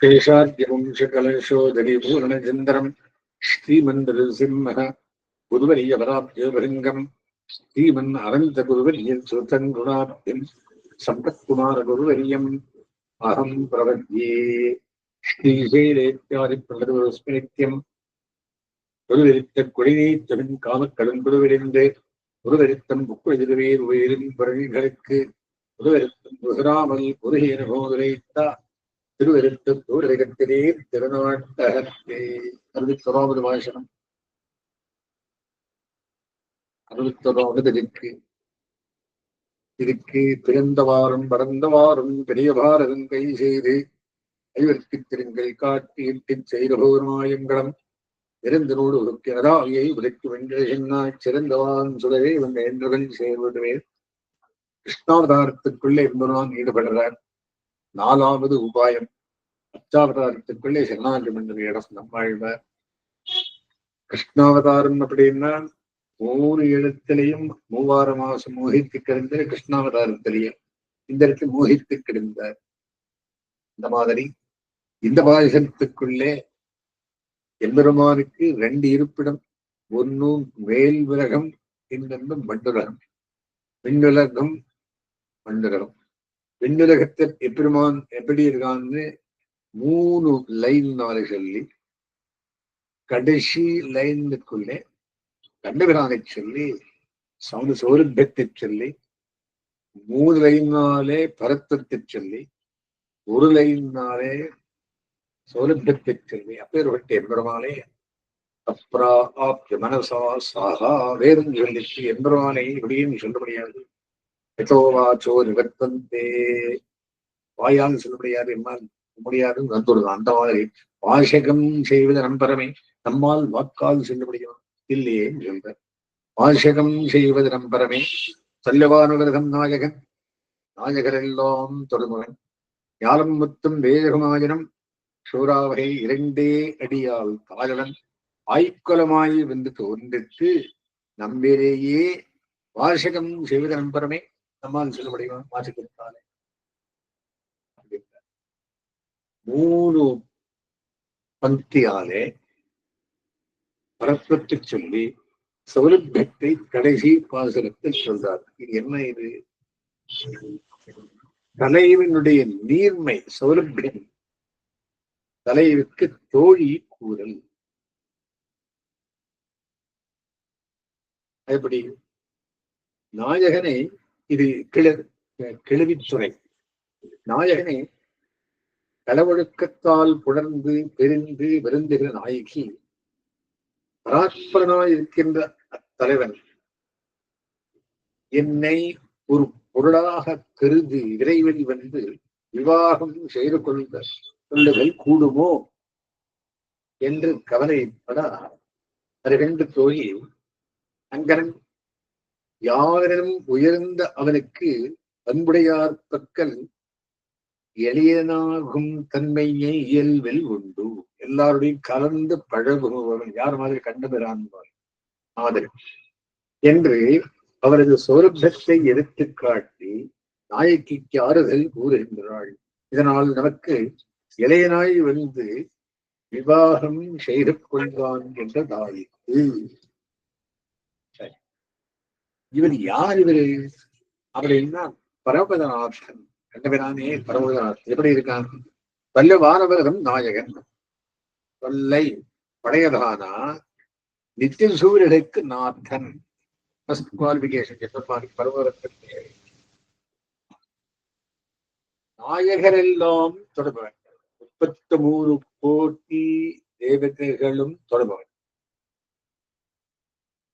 சேஷாத்யவம்சகலசோதரிபூர்ணச்சந்திரம் ஸ்ரீமந்திரசிம்ம குருவரியபராப்தியோபரிங்கம் ஸ்ரீமன் அனந்த குருவரியன் சுத்தங்குணாப்தியம் சம்பத்குமார குருவரியம் அகம் பிரவத்யே ஸ்ரீசைலேத்யாதி பிரகதோஸ்மிரித்யம் குருவெரித்த குடிநீத்தமின் காமக்கடன் குருவிரிந்து குருவெரித்தம் புக்குஎதிரவே உயிரின் பிறவிகளுக்கு குருவெருத்தம் குருகிராமல் குருகேன போதுரைத்தார் திருவெருத்த தூரகத்திலே திருநாட்டகத்தே. அறுபத்தொராவது வாசனம் அறுபத்தொராவது இருக்கு இதுக்கு பிறந்தவாறும் பறந்தவாறும் பெரிய கை செய்து ஐவர்க்கு திருங்கள் காட்டி இட்டுச் செய்த போர்மாயங்களும் இருந்தனோடு உருக்கிறதாயை உதைக்கு வெங்கடேசனாய் சிறந்தவான் சுடரே இவன் என்றவன் சேர்வதுவே கிருஷ்ணாவதாரத்துக்குள்ளே என்பவன் ஈடுபடுறார் நாலாவது உபாயம். அச்சாவதாரத்துக்குள்ளே சரணாகி மன்னர் இடம் நம்மாழ்வார் கிருஷ்ணாவதாரம் அப்படின்னா ஒவ்வொரு எழுத்திலையும் மூவார மாசம் மோகித்து கிடந்த கிருஷ்ணாவதாரத்திலையும் இந்த இடத்துல மோகித்து கிடந்தார். இந்த மாதிரி இந்த பாயசத்துக்குள்ளே எம்பெருமானுக்கு ரெண்டு இருப்பிடம். ஒன்னும் மேல் விலகம் இன்னொன்று மண்டுலகம் விண்ணுலகம் மண்டுலகம் விண்ணுலகத்தில் எப்பெருமான் எப்படி இருக்கான்னு மூணு லைன்னால சொல்லி கடைசி லைனுக்குள்ளே கண்டபிரானை சொல்லி சவுண்ட் சௌரபியத்தை சொல்லி மூணு லைனாலே பரத்தத்தை சொல்லி ஒரு லைனாலே சௌரபியத்தை சொல்லி அப்பேற்பட்ட எம்பெருமானே அப்ராப்ய மனசா சாகா வேதம் சொல்லிச்சு எம்பெருமானை இப்படின்னு சொல்ல முடியாது. எதோ நிவர்த்தந்தே வாயால் சொல்ல முடியாது எம்மால் முடியாது நந்தொரு அந்த மாதிரி வாசகம் செய்வது நம்பரமே நம்மால் வாக்கால் சொல்ல முடியும் இல்லையே சொல்ற வாசகம் செய்வது நம்பரமே சல்லவானுகிரகம் நாயகன். நாயகரெல்லாம் தொடுமுகன் ஞானம் முத்தும் வேதகமாயினம் சூறாவகை இரண்டே அடியால் காதலன். ஆய்க்குலமாய் வந்து தோன்றித்து நம்பிலேயே வாசகம் செய்வது நம்பரமே நம்மால் சொல்ல மாற்றி கொடுத்தாலே. மூணு பந்தியாலே பரப்பத்து சொல்லி சௌலபியத்தை கடைசி பாசனத்தில் சொல்றார். இது என்ன இது? தலைவனுடைய நீர்மை சௌலபியம் தலைவிற்கு தோழி கூறல். எப்படி? நாயகனை இது கிள கிளவித்துறை நாயகனே களவொழுக்கத்தால் புணர்ந்து பெருந்து விருந்துகிற நாயகி பராத்பரனாய் இருக்கின்ற அத்தலைவன் என்னை ஒரு பொருளாக கருதி விரைவில் வந்து விவாகம் செய்து கொள்ள கொள்ளுதல் கூடுமோ என்று கவலைப்பட அருகண்டு தோழி அங்கரன் யாரிடம் உயர்ந்த அவனுக்கு அன்புடையார் பக்கல் எளியனாகும் தன்மையை இயல்பில் உண்டு. எல்லாருடையும் கலந்து பழகுபவன் யார் மாதிரி கண்டுபிறான் மாதிரி என்று அவரது சௌரபத்தை எடுத்து காட்டி நாயக்கிக்கு ஆறுதல் கூறுகின்றாள். இதனால் நமக்கு இளையனாய் வந்து விவாகம் செய்து கொள்வான் என்ற தாய்க்கு இவர் யார் இவரு? அப்படின்னா பரமபதநாதன் கண்டபிரானே பரமபதநாதன் எப்படி இருக்கான்? வல்லவானவரதம் நாயகன். தொல்லை பழையதானா நித்திய சூரியனுக்கு நாதன் ஃபர்ஸ்ட் குவாலிபிகேஷன் எப்ப பரமபதத்திற்கு நாயகரெல்லாம் தொடர்பவன். முப்பத்தி மூணு கோட்டி தேவதைகளும் தொடர்பவன்.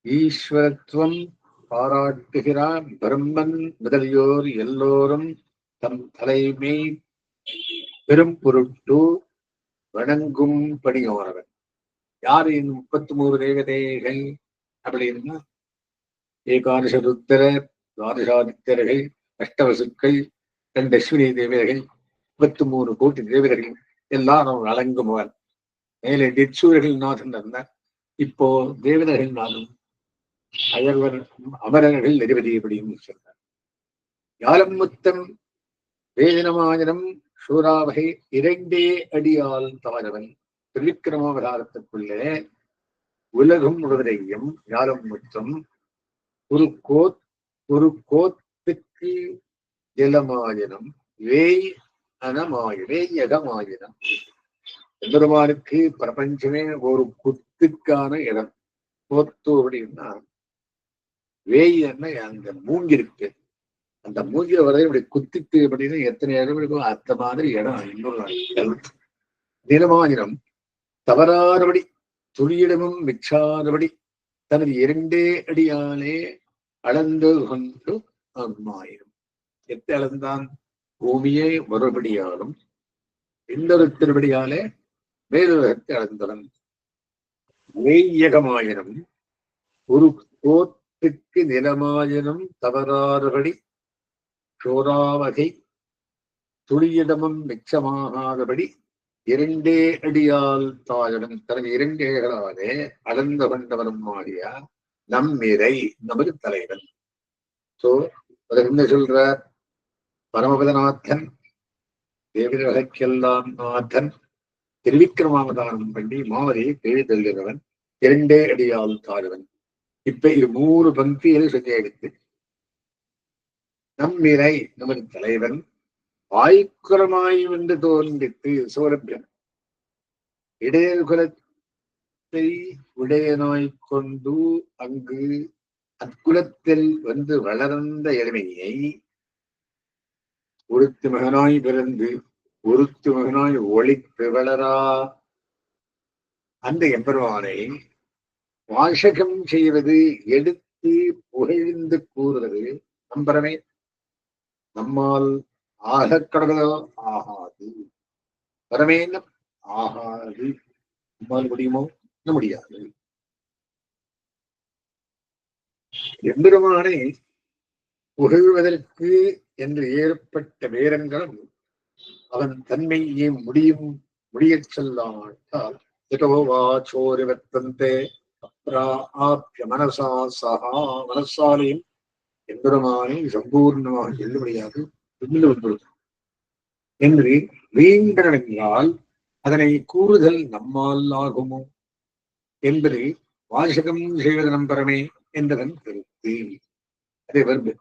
ஈஸ்வரத்துவம் பாராட்டுகிறான் பிரம்மன் முதலியோர் எல்லோரும் தம் தலைமை பெரும் பொருட்டு வணங்கும் பணியோரவன் யார் இந்த முப்பத்தி மூணு தேவதைகள் அப்படின்னா ஏகாதச ருத்தரர் துவாதசாதித்தர்கள் அஷ்டவசுக்கள் ரெண்டு அஸ்வினி தேவர்கள் முப்பத்தி மூணு கோட்டி தேவர்கள் எல்லாரும் வழங்குமவன் மேலே திட்சூரர்கள் நாதன் இருந்தார். இப்போ தேவதர்கள் நாதன். அயர்வர் அமரர்கள் நிரவதி அப்படின்னு சொல்றார். யாலம் முத்தம் வேதனமாயனம் சூறாவகை இரண்டே அடியால் தவறவன் திருவிக்கிரமாவதாரத்துக்குள்ளே உலகம் முழுவதையும் யாலம் முத்தம் ஒரு கோத் ஒரு கோத்துக்கு ஜலமாயனம் வேய் அனமாய யகமாயினம் எம்பெருமானுக்கு பிரபஞ்சமே ஒரு குத்துக்கான இடம். கோத்து அப்படின்னா வேயன்னா அந்த மூங்கிருக்கு அந்த மூங்கில வரை இப்படி குத்திட்டு அப்படின்னா எத்தனை இடம் இருக்கோ அந்த மாதிரி இடம் இன்னொரு தினமாயிரம் நிலமாயிரம் தவறாதபடி துளியிடமும் மிச்சாதபடி தனது இரண்டே அடியாலே அளந்து கொண்டு அம்மாயிரம். எத்தை அளந்தான்? பூமியை மறுபடியாலும் இன்னொரு திருபடியாலே மேலுலகத்தை அளந்தவன். மெய்யகமாயிரம் ஒரு கோத்துக்கு நிலமாயனும் தவறாறுபடி சோராவகை துளியிடமும் மிச்சமாகாதபடி இரண்டே அடியால் தாயனும் தனது இரண்டேகளாலே அளந்து கொண்டவனும் ஆகிய நம்மிரை நமது தலைவன். சோ அதற்கு என்ன சொல்றார்? பரமபதநாதன் தேவர்களுக்கெல்லாம் நாதன் திருவிக்கிரமாவதானம் பண்ணி மாவரியை கேள்வி தள்ளுகிறவன் இரண்டே அடியால் தாழ்வன் இப்ப இது மூணு பங்கியில் சொல்லி நம்மினை நமது தலைவன் வாய்க்குலமாய் என்று தோன்றித்து சோரபியன் இடையர் குலத்தை உடையனாய் கொண்டு அங்கு அக்குலத்தில் வந்து வளர்ந்த எளிமையை ஒருத்து மகனாய் பிறந்து ஒருத்து மகனாய் ஒளித்து வளரா அந்த எம்பெருமானை வாசகம் செய்வது எடுத்து புகழ்ந்து கூறுவது நம்பரமே நம்மால் ஆகக் ஆகாது. பரமேன ஆகாது. நம்மால் முடியுமோ? முடியாது. எம்பெருமானை புகழ்வதற்கு என்று ஏற்பட்ட வேரங்களும் அவன் தன்மையை முடியும் முடியச் சொல்லாட்டால் வாச்சோரிவத்தந்தே ஆப்பிய மனசா சகா மனசாலையும் எம்பெருமானை சம்பூர்ணமாக சொல்ல முடியாது வந்துள்ளது என்று வீண்டனென்றால் அதனை கூறுதல் நம்மால் ஆகுமோ? என்பது வாசகம் செய்வது நம்பரமே என்பதன் கருத்து. அதே வருது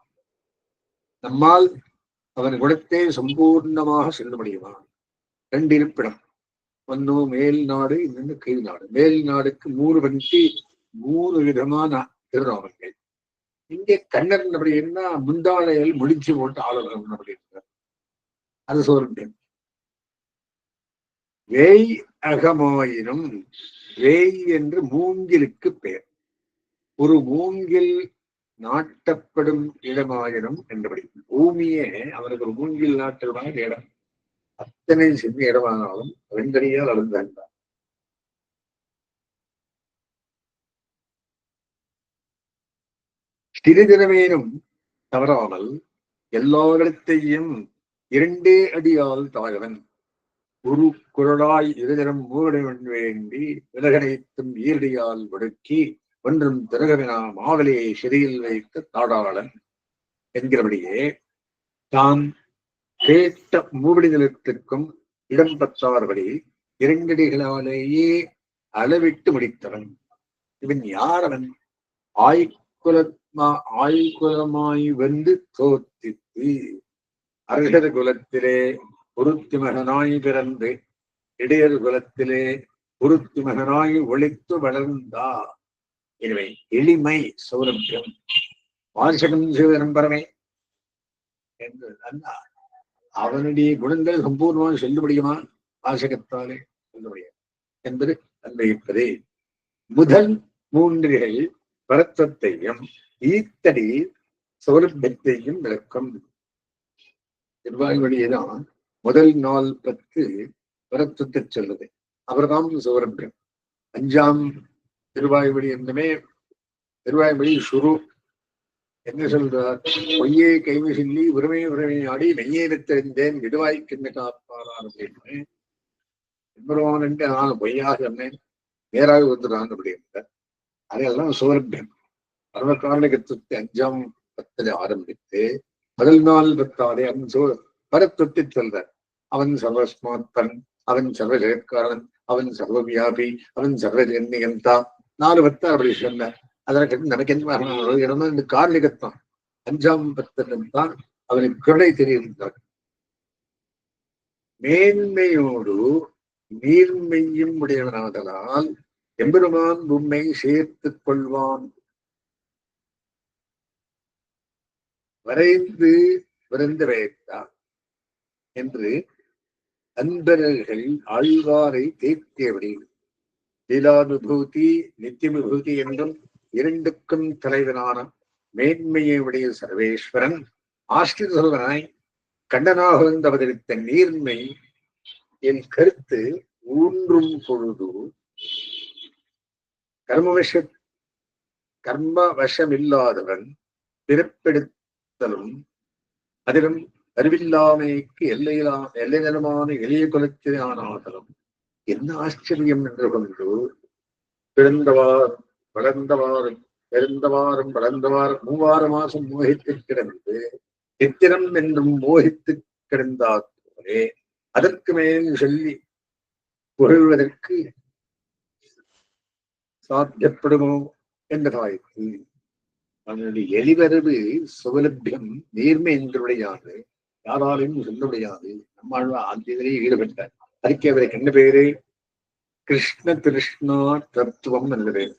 நம்மால் அவன் குணத்தை சம்பூர்ணமாக செல்ல முடியுமா ரெண்டு இருப்பிடம் ஒன்னு மேல் நாடு இன்னொன்று கீழ் நாடு. மேல் நாடுக்கு மூணு பங்கி மூணு விதமான திருநாமங்கள் இங்கே கண்ணன் அப்படின்னா முந்தாளையில் முடிச்சு போட்டு ஆளுநர் அப்படின்றார் அது சொல்றேன். வேய் அகமாயினும் வேய் என்று மூங்கிலுக்கு பெயர். ஒரு மூங்கில் நாட்டப்படும் இடமாயினும் என்றபடி பூமியே அவனுக்கு ஒரு மூங்கில் நாட்டமான இடம். அத்தனை சின்ன இடமானாலும் வெண்கனியால் அளந்தார் சிறிதளவேனும் தவறாமல் எல்லாரிடத்தையும் இரண்டே அடியால் தாழவன். ஒரு குரலாய் இருதரம் மூடவன் வேண்டி விலகனைத்தும் ஈரடியால் ஒடுக்கி ஒன்றும் திறகவினா மாவலியை சிறையில் வைத்த தாடாளன் என்கிறபடியே தான் கேட்ட மூவடி நிலத்திற்கும் இடம் பற்றார்படி இரண்டடிகளாலேயே அளவிட்டு முடித்தவன். இவன் யார் அவன்? ஆத்மா ஆய்குலமாய் வந்து தோத்தித்து அர்ஹத குலத்திலே பொருத்தி மகனாய் பிறந்து இடையர் குலத்திலே பொருத்தி மகனாய் ஒழித்து வளர்ந்தா எனவே எளிமை சௌரபியம். வாசகம் செய்வது என்று அண்ணா அவனுடைய குணங்கள் சம்பூர்ணமாக சொல்ல முடியுமா? வாசகத்தாலே சொல்ல முடியாது. என்பது அன்வைப்பதே முதல் மூன்றுகள் பரத்தத்தையும் ஈத்தடி சௌரபியத்தையும் விளக்கும். திருவாய்மொழியதான் முதல் நாள் பத்து பரத்தத்தை சொல்லுது. அவர்தான் சௌரபியம் அஞ்சாம் திருவாய்மொழி என்னமே திருவாய்மொழி சுரு. என்ன சொல்றார்? பொய்யே கைவி சொல்லி உரிமை உரிமை ஆடி மெய்யே தெரிந்தேன் விடுவாய்க்கு காப்பாரார் அப்படின்னு. எம்பெருமான் என்று நான் பொய்யாக சொன்னேன். நேராக வந்துடுறான் அப்படின்ற அதையெல்லாம் சௌரபியம் பரமகாரணகத்துவத்தை அஞ்சாம் பத்தில் ஆரம்பித்து முதல் நாள் பத்தாரை அவன் சோ பரத்துவத்தை சொல்றார் அவன் சர்வஸ்மாத்தன் அவன் சர்வ ஜெயக்காரன் அவன் சர்வவியாபி அவன் சர்வஜன்யந்தா நாலு பத்தார் அப்படி சொன்னார். அதற்கு நமக்கு என்ன இடமா இந்த கார்ணிகத்தான். அஞ்சாம் பத்தன் தான் அவனுக்கு கருணை தெரியிருந்தார் மேன்மையோடு நீர்மையும் உடையவனாதலால் எம்பெருமான் உண்மை சேர்த்துக் கொள்வான். வரைந்து விரைந்து வைத்தார் என்று அன்பர்கள் ஆழ்வாரை தேர்த்தியபடி லீலானுபூதி நித்தியவிபூதி என்றும் இரண்டுக்கும் தலைவனான மேன்மையை உடைய சர்வேஸ்வரன் ஆஸ்திரசல்வனாய் கண்டனாக வந்து நீர்மை என் கருத்து ஊன்றும் பொழுது கர்மவச கர்ம வசமில்லாதவன் தலும் அதிலும் அறிவில்லாமைக்கு எல்லையிலா எல்லை நிலமான எளிய குலத்தினானாதலும் என்ன ஆச்சரியம் என்று கொண்டு பிறந்தவார் வளர்ந்தவாறும் பிறந்தவாறும் வளர்ந்தவாறும் மூவாறு மாசம் மோகித்து கிடந்து நித்திரம் என்றும் மோகித்து கிடந்தாத்தோரே அதற்கு மேல் சொல்லி புகழ்வதற்கு சாத்தியப்படுமோ என்றதாயிற்று அதனுடைய எளிவரவு சுவலபியம் நேர்மை என்றுடையாது யாராலையும் சொல்லுடையாது நம்மாழ்வா ஆந்தியிலே ஈடுபட்டார். அதுக்கு அவருக்கு என்ன பேரு கிருஷ்ண கிருஷ்ணா தத்துவம் என்ற பேர்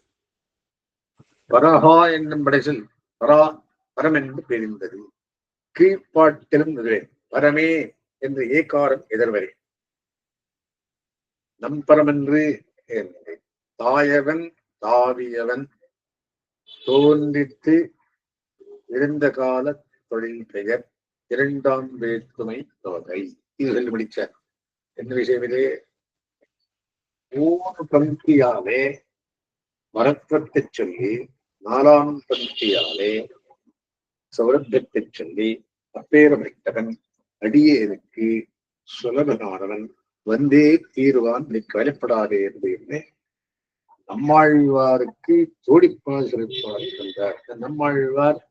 பரஹா என்னும் படைசல் பரா பரம் என்று பெரிந்தது கீழ்பாட்டிலும் இதுவே பரமே என்று ஏகாரம் எதிர்வரை. நம் பரமென்று என்று தாயவன் தாவியவன் தோன்றித்து இருந்த கால தொழில் பெயர் இரண்டாம் வேற்றுமை தொகை. இது சொல்லி முடிச்சார் என்ன விஷயம் இது? மூணு பங்கியாலே மரத்வத்தை சொல்லி நாலாம் பங்கியாலே சௌரபியத்தை சொல்லி அப்பேரமிட்டவன் அடியேனுக்கு சுலபனானவன் வந்தே தீருவான் நீ கவலைப்படாதே என்று நம்மாழ்வாருக்கு தோடிப்பால் சிறப்பாக சென்றார் நம்மாழ்வார்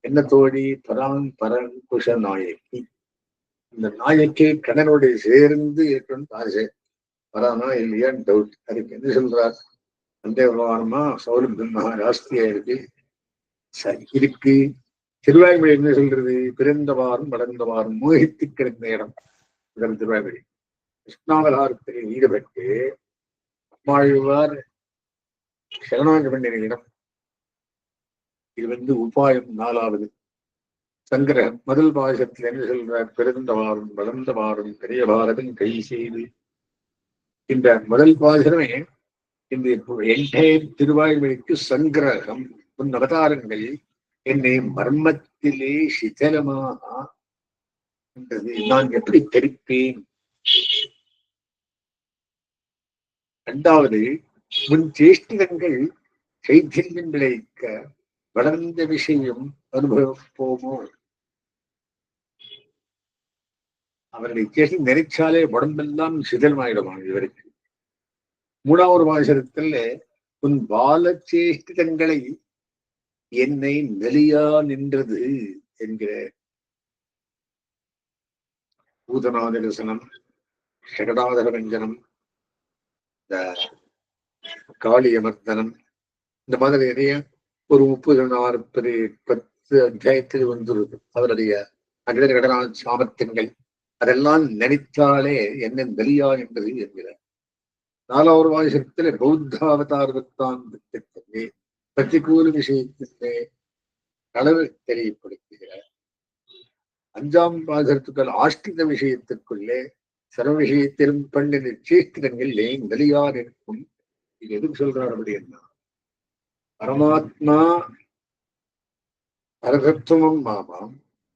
என்ன தோழி பரான் பரங்குஷ குஷ இந்த நாயக்கி கடனுடைய சேர்ந்து இருக்கணும்னு ஆசை வரானா இல்லையான்னு டவுட் அதுக்கு என்ன சொல்றார்? அந்த விவகாரமா சௌலபியமா ஜாஸ்தியா இருக்கு. சரி இருக்கு திருவாய்மொழி என்ன சொல்றது? பிறந்தவாறும் வளர்ந்தவாறும் மோகித்து கிடந்த இடம். இதன் திருவாய்மொழி. கிருஷ்ணாவதாரத்தில் ஈடுபட்டு அம்மாழ்வார் சரணாங்க இடம் இது வந்து உபாயம் நாலாவது. சங்கரகம் முதல் பாயசத்தில் என்ன சொல்றார்? பிறந்தவாறும் வளர்ந்தவாறும் பெரிய பாரதம் கை செய்து. இந்த முதல் பாசனமே இந்த என்டையர் திருவாய்மொழிக்கு சங்கிரகம் உன் அவதாரங்கள் என்னை மர்மத்திலே சிதலமாக என்றது. நான் எப்படி தெரிப்பேன்? இரண்டாவது உன் சேஷ்டிதங்கள் சைத்தன்யம் விளைவிக்க வளர்ந்த விஷயம் அனுபவிப்போமோ? அவர்களை கேட்டு நினைச்சாலே உடம்பெல்லாம் சிதலமாயிடுமா இவருக்கு மூணாவது வாசகத்தில் உன் பாலச்சேஷ்டிதங்களை என்னை நெலியா நின்றது என்கிற பூதநாத தரிசனம் ஷகடாதர வஞ்சனம் இந்த காளியமர்தனம் இந்த மாதிரி நிறைய ஒரு முப்பது நாற்பது பத்து அத்தியாயத்தில் வந்துருது அவருடைய அகில கடனா சாமர்த்தியங்கள். அதெல்லாம் நினைத்தாலே என்ன வெளியா என்பது என்கிறார் நாலாவது வாசகத்தில் பௌத்த அவதாரத்தான் திட்டத்திலே பிரதிகூல விஷயத்திலே அளவு தெரியப்படுத்துகிறார். அஞ்சாம் பாசத்துக்கள் ஆஷ்டித விஷயத்திற்குள்ளே சர்வ விஷயத்திலும் பண்ணின ஏன் வெளியார் இருக்கும் இது எதுக்கு சொல்றார் அப்படின்னா பரமாத்மா பரதத்துவம் மாமாம்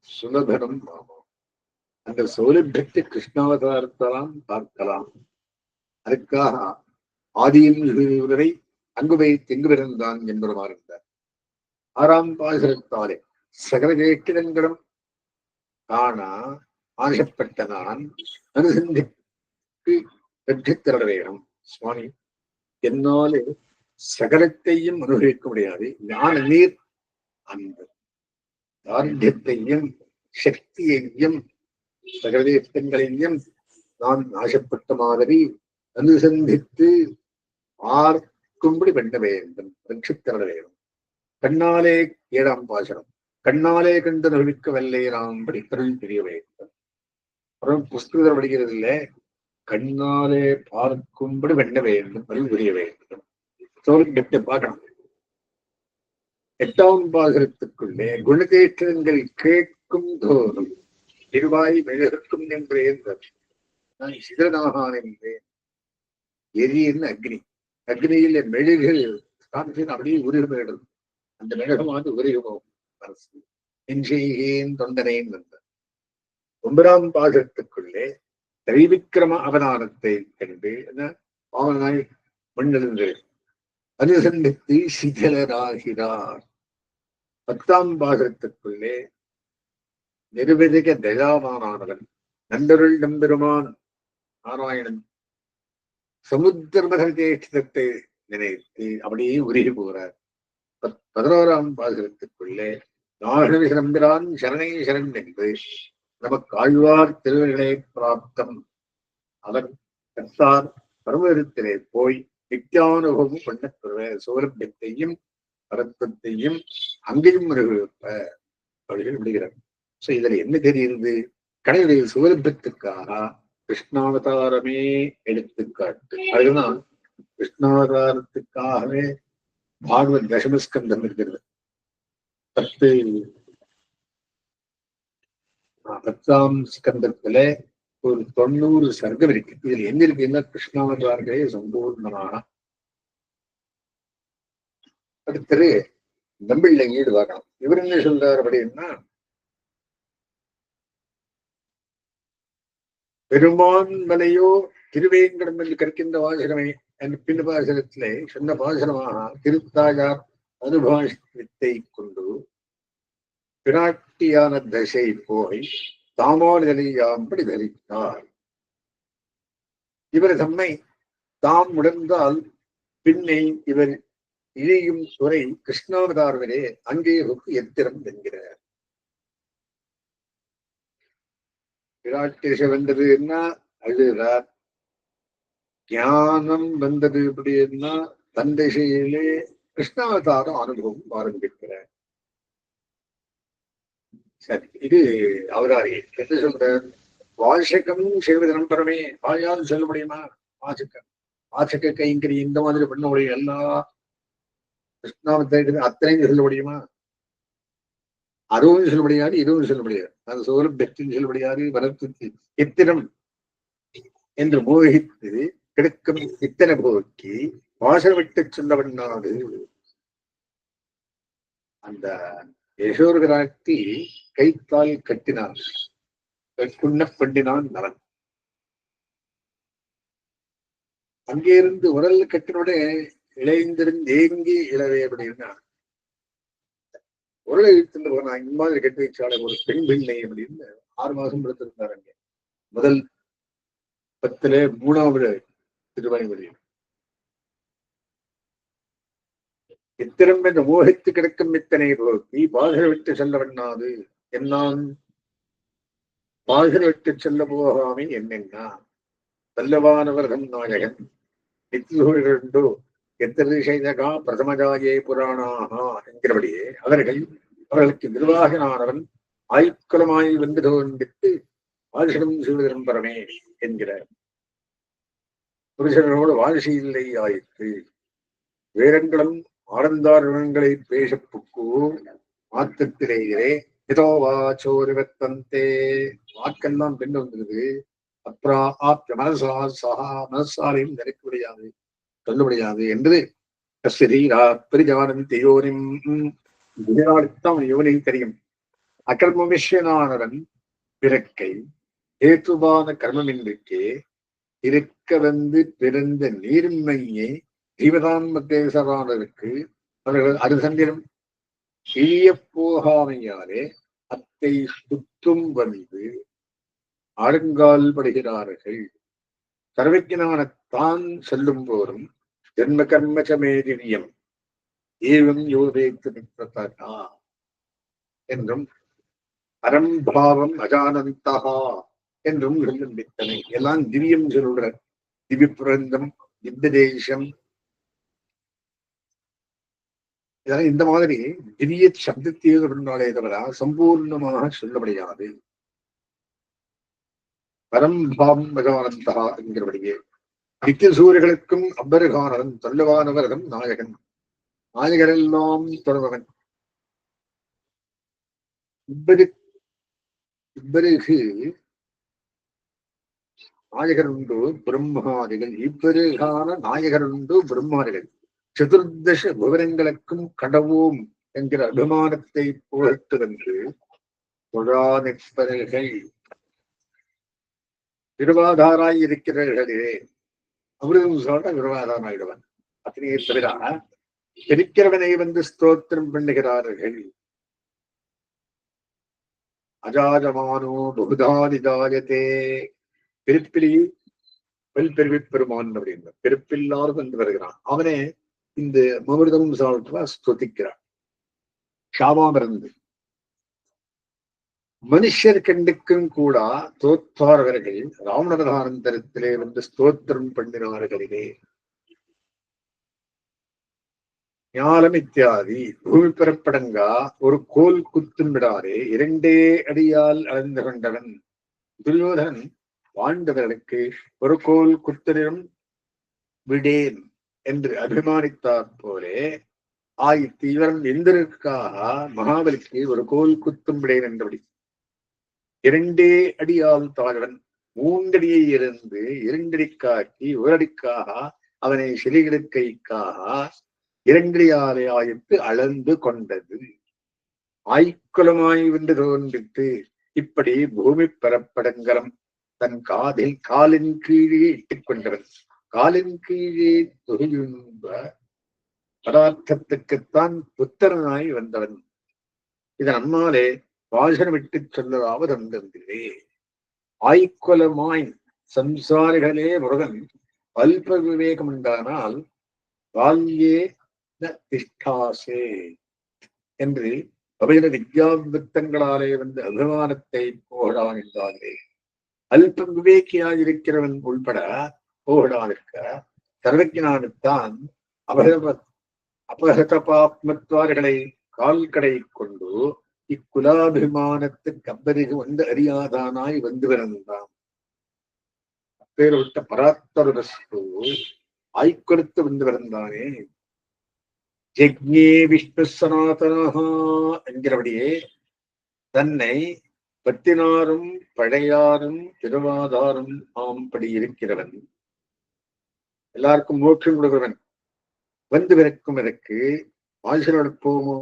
சுலபனம் மாமாம். அந்த சௌலபியத்தை கிருஷ்ணாவதாரத்தலாம் பார்க்கலாம். அதுக்காக ஆதியில் வரை அங்கு வைத்து எங்கு பிறந்தான் என்பதுமாறு இருந்தார். ஆறாம் பாசனத்தாலே சகல வேட்டிடங்களும் காணா ஆசைப்பட்ட நான் அனுசந்திக்கு வெற்றி திரட வேணும் சுவாமி என்னாலே சகலத்தையும் அனுபவிக்க முடியாது. ஞான நீர் அந்த தாரித்யத்தையும் சக்தியையும் சகலதேசங்களையும் நான் ஆசைப்பட்ட மாதிரி அனுசந்தித்து ஆர்க்கும்படி பண்ண வேண்டும். ரட்சித்தர வேண்டும். கண்ணாலே ஏழாம் பாசனம் கண்ணாலே கண்டு நவிக்க வல்லையராம் படித்தருள் தெரிய வேண்டும். அப்புறம் புஸ்தகம் படிக்கிறது இல்ல கண்ணாலே பார்க்கும்படி வெண்ண வேண்டும் அருள் புரிய வேண்டும். சோழத்தை பார்க்கணும் எட்டாம் பாகரத்துக்குள்ளே குணதேற்றங்கள் கேட்கும் தோறும் திருவாய் மெழுகும் என்றேன் நான் சிதனாகான் என்றேன் எரியின் அக்னி. அக்னியில மெழுகு. காமிச்சு அப்படியே உருகுமேடும் அந்த மெழுகமானது உருகுமோ அரசு என் செய்கேன் தொண்டனேன் வந்தார் ஒன்பதாம் பாகத்துக்குள்ளே திரைவிக்கிரம அவதாரத்தை கண்டு பாவனாய் மண்ணெழுந்து அனுசந்தித்து சிதலராகிறார் பத்தாம் பாகத்துக்குள்ளே நிருபதிக தயாவானவன் நந்தருள் நம்பெருமான் நாராயணன் சமுத்திரமகதேஷ்டத்தை நினைத்து அப்படியே உருகி போகிறார் பதினோராம் பாகத்துக்குள்ளே நாகவி சரம்பிரான் சரணை சரண் என்று நமக்கு ஆழ்வார் திருவர்களே பிராப்தம். அவர் கத்தார் பரமத்திலே போய் நித்தியானுபவம் பண்ண சௌரபியத்தையும் பரத்வத்தையும் அங்கேயும் வருகிறப்ப விடுகிறார். சோ இதுல என்ன தெரியுது கடவுளுடைய சுவலபத்துக்காக கிருஷ்ணாவதாரமே எடுத்துக்காட்டு. அதுதான் கிருஷ்ணாவதாரத்துக்காகவே பாகவத் தசமஸ்கந்தம் இருக்கிறது. பத்து பத்தாம் ஸ்கந்தத்துல ஒரு தொண்ணூறு சர்க்கம் இருக்கு. இதுல என்ன இருக்குன்னா கிருஷ்ணாவதாரங்களே சம்பூர்ணமாக. அடுத்தது நம்பிள்ள ஈடு பார்க்கணும் இவர் என்ன சொல்றாரு அப்படின்னா பெருமான் மலையோ திருவேங்கடம் என்று கற்கின்ற வாசகமே என்று பின்பாசனத்திலே சொன்ன பாசனமாக திருத்தாயார் அனுபாஷத்தை கொண்டு பிராட்டியான திசை போய் தாமோதனையாம்படி தரித்தார் இவர் தம்மை தாம் உணர்ந்தால் பின்னை இவர் இழையும் துறை கிருஷ்ணாவதாரவரே அங்கே எத்திரம் என்கிறார். விராட்டி வந்தது என்ன? அழுகிறார். ஞானம் வந்தது எப்படின்னா தந்தைசையிலே கிருஷ்ணாவதாரம் அனுபவம் ஆரம்பிக்கிறார். சரி இது அவராரி என்ன சொல்றார் வாசகம் செய்வதனம் பரமே வாயால் சொல்ல முடியுமா? வாசகம். வாசக கைங்கரி இந்த மாதிரி பண்ண முடியும். எல்லா கிருஷ்ணாவதாரத்தை அத்தனையும் சொல்ல முடியுமா? அதுவும் சொல்ல முடியாது இதுவும் சொல்ல முடியாது. அது சோழம் பெற்றின் சொல்ல முடியாது வரத்து எத்திரம் என்று மோகித்து கிடக்கும் இத்தனை போக்கி வாசல் விட்டு சொல்லவண்ணாது அந்த யசோர்கராட்டி கைத்தால் கட்டினான். கற்குண்ண பண்ணினான் நலன் அங்கே இருந்து உரல் கட்டினோட இளைந்திருந்து ஏங்கி இளவே அப்படின்னா உரலை இழுத்துட்டு போனா இந்த மாதிரி கட்டி வச்சாலே ஒரு பெண் பிள்ளை அப்படின்னு ஆறு மாசம் படுத்திருந்தார் அங்கே. முதல் பத்துல மூணாவது திருவாய்மொழி இத்திரம் என்று மோகித்து கிடக்கும் இத்தனை போக்கி பாகர் விட்டு செல்ல வண்ணாது. என்னான் பாகர் விட்டு செல்ல போகாமே என்னென்னா வல்லவானவர்தம் நாயகன். நித்தியோண்டோ எத்தனை செய்தகா பிரதமஜாயே புராணாகா என்கிறபடியே அவர்கள் அவர்களுக்கு நிர்வாகனானவன் ஆயுக்கலமாய் வந்து தோன்றித்து ஆசிரம் செய்வதன் பரமே என்கிறார். புருஷனோடு வாரிசு இல்லை ஆயிற்று. வேரங்களும் ஆனந்தாரணங்களை பேச புக்கு மாத்தத்திலேயே இதோ வாச்சோரிவத்தந்தே வாக்கெல்லாம் பெண் வந்துருது. அப்ரா ஆப்த மனசா சகா மனசாலையும் நினைக்க முடியாது சொல்ல முடியாது என்று ஸ்ரீரா பிரிஜானந்தி தியோனிம் குஜராத்தான் யோனி தெரியும். அகர்மமிஷ்யனானவன் பிறக்கை ஏற்றுவான கர்மமின்றிக்கே இருக்க வந்து பிறந்த நீர்மையை ஜீவதான்ம தேசரானருக்கு அவர்கள் அருசந்திரம். செய்ய போகாமையாலே அத்தை சுத்தும் வந்து ஆடுங்கால் படுகிறார்கள். சர்வஜனான தான் செல்லும் போதும் ஜென்ம கர்ம சமேதிரியம் ஏவம் யோதேத்து என்றும் அறம்பாவம் அஜானந்தகா என்றும் சொல்லித்தனை எல்லாம் திவ்யம் சொல்ற திவ்ய பிரந்தம் திவ்ய தேசம் இதெல்லாம் இந்த மாதிரி திரிய சப்தத்தையே சொன்னாலே தவிர சம்பூர்ணமாக சொல்ல முடியாது பரம்பாம் பகவானந்தா என்கிறபடியே நித்திய சூரியர்களுக்கும் அப்பருகானவன் தொல்லவானவரதம் நாயகன். நாயகரெல்லாம் தொடர்பவன். இவ்வரு இவ்வருக்கு நாயகர் உண்டு பிரம்மாதிகள் இவ்வருகான நாயகர் உண்டு பிரம்மாதிகள். சதுர்தச புவனங்களுக்கும் கடவோம் என்கிற அபிமானத்தை புகழ்த்து வென்று தொழாநிற்பர்கள் திருவாதாராய் இருக்கிறவர்களே அவரும் சொல்ற விரவாதாராயிடுவன். அப்படியே தவிர இருக்கிறவனை வந்து ஸ்தோத்திரம் பண்ணுகிறார்கள். அஜாஜமானோ பகுதாதிதாயத்தே பிறப்பிலி பெருவி பெருமான் அப்படின்ற பிறப்பில்லாத வந்து வருகிறான். அவனே இந்த மமிர்தம் சால்வா ஸ்துதிக்கிறான் ஷாமாமிருந்து மனுஷர் கண்டுக்கும் கூட தோற்றாரவர்கள் ராவணவதானந்தரத்திலே வந்து ஸ்தோத்திரம் பண்ணினார்களே. ஞானம் இத்தியாதி பூமி பெறப்படங்கா ஒரு கோல் குத்தும் விடாதே இரண்டே அடியால் அளந்து கொண்டவன். துரியோதனன் வாழ்ந்தவர்களுக்கு ஒரு கோல் குத்தனிடம் விடேன். என்று அபிமானித்தாற் போலே ஆயிற்று இவன் எந்தற்காக மகாபலிக்கு ஒரு கோல் குத்தும்பிடேன் என்றபடி. இரண்டே அடியால் தாழ்வன் மூன்றடியை இருந்து இரண்டடிக்காக்கி காட்டி ஓரடிக்காக அவனை சிறிகிடுக்கைக்காக இரண்டடியாலே ஆயிட்டு அளந்து கொண்டது. ஆய்க்குலமாய் வந்து தோன்றிட்டு இப்படி பூமி பரப்படங்கரம் தன் காதில் காலின் கீழே இட்டுக் கொண்டவன். காலின் கீழே தொகுதியுண்ப பதார்த்தத்துக்குத்தான் புத்திரனாய் வந்தவன். இதன் அம்மாலே வாசனம் விட்டு சொல்லலாவது வந்திருந்தே ஆய்க்குலமாய் சம்சாரிகளே முருகன் அல்ப விவேகம் உண்டானால் பால்யே ந திஷ்டாசே என்று அவையின வித்யாவிருத்தங்களாலே வந்து அபிமானத்தை போகடான் என்றாலே அல்ப விவேக்கியாயிருக்கிறவன் உள்பட போகடான் சர்வஜனானுத்தான் அபகத அபகதபாத்மத்வார்களை கால்கடை கொண்டு இக்குலாபிமானத்துக்கு அவ்வருகு வந்து அறியாதானாய் வந்து பிறந்தான் அப்பேற்பட்ட பராத்தருடஸ்து ஆய்க்கொடுத்து வந்து பிறந்தானே ஜக்ஞே விஷ்ணு சனாதனஹா என்கிறபடியே தன்னை பத்தினாரும் பழையாரும் திருவாதாரும் ஆம்படி இருக்கிறவன். எல்லாருக்கும் மோட்சம் கொடுக்கிறவன். வந்து பிறக்கும் எனக்கு ஆசிரோட போமோ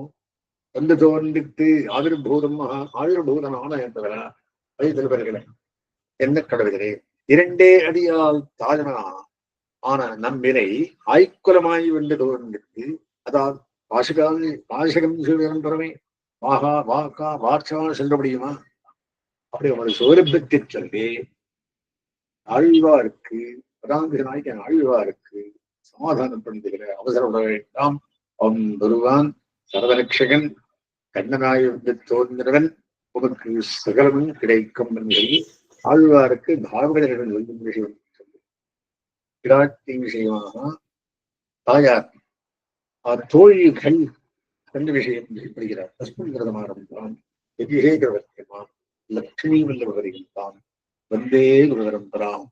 வந்து தோன்றித்து ஆவிர்பூதம் ஆவிர்பூதமான என்பவரா வயதிருவர்களே என்ன கடவுளே இரண்டே அடியால் தாஜனா ஆன நம்மிலை ஆய்க்குலமாய் வென்று தோன்றித்து அதாவது வாசகால் வாசகம் சொல்லுறமே வாகா வாக்கா வாட்சா சொல்ல முடியுமா? அப்படி ஒரு சௌரபத்தை சொல்லி ஆழ்வாருக்கு பதாந்திர நாயகன் ஆழ்வாருக்கு சமாதானம் பண்ணுகிற அவசரம் வேண்டாம் அவன் வருவான். சரதரட்சகன் கண்ணனாய் வந்து தோன்றினவன் உனக்கு சகலமும் கிடைக்கும் என்று ஆழ்வாருக்கு பாகவதரிடம் சொல்லும் விஷயம் சொல்லி விஷயமாக தாயார் தோழிகள் ரெண்டு விஷயம் செய்யப்படுகிறார் தஸ்மின் விரதமானம் தான் எதிரே எதிரேகவர்த்தியமாம் லட்சுமி வல்லவரையும் தான். வந்தே குருவரம் தராம்